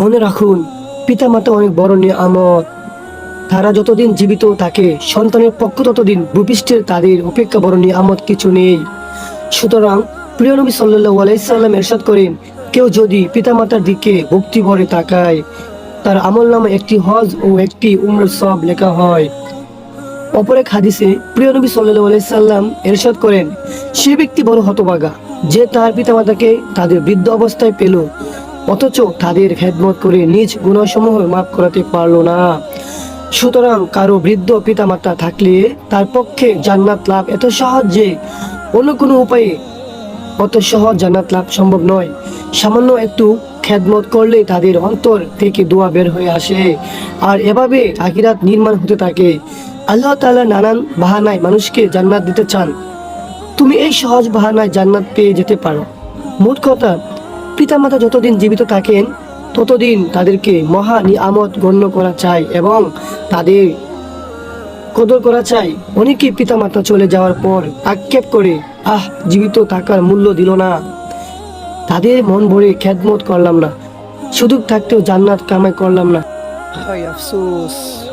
মনে রাখুন, পিতামাতা অনেক বড় নিয়ামত। তারা যতদিন জীবিত থাকে, সন্তানের পক্ষ ততদিন ভূপৃষ্ঠের তাদের অপেক্ষা বড় নিয়ামত কিছু নেই। সুতরাং প্রিয় নবী সাল্লাহ আলাইসাল্লাম এরশাদ করেন, কেউ যদি পিতামাতার দিকে ভক্তি ভরে তাকায়, তার আমল নামে একটি হজ ও একটি উমর সব লেখা হয়। অপর এক হাদিসে প্রিয় নবী সাল্লাহ আলাইসাল্লাম এরশাদ করেন, সে ব্যক্তি বড় হতবাগা যে তার পিতামাতাকে তাদের বৃদ্ধ অবস্থায় পেল। অথচ তাদের খেদমত করে নিজ গুণসমূহ মাফ করাতে পারল না। সুতরাং কারও বৃদ্ধ পিতামাতা থাকলে তার পক্ষে জান্নাত লাভ এত সহজ যে অন্য কোনো উপায়ে অত সহজ জান্নাত লাভ সম্ভব নয়। সামান্য একটু খেদমত করলে তাদের অন্তর থেকে দোয়া বের হয়ে আসে। আর এভাবে আখিরাত নির্মাণ হতে থাকে। আল্লাহ তাআলা নানান বাহানায় মানুষকে জান্নাত দিতে চান। তুমি এই সহজ বাহানায় জান্নাত পেয়ে যেতে পারো। মোট কথা পিতামাতা যতদিন জীবিত থাকেন, ততদিন তাদেরকে মহা নিয়ামত গণ্য করা চাই এবং তাদের কদর করা চাই। অনেকে পিতামাতা চলে যাওয়ার পর আক্ষেপ করে, আহ, জীবিত থাকার মূল্য দিল না। তাদের মন ভরে খেদমত করলাম না। সুযোগ থাকতেও জান্নাত কামাই করলাম না। হায় আফসোস।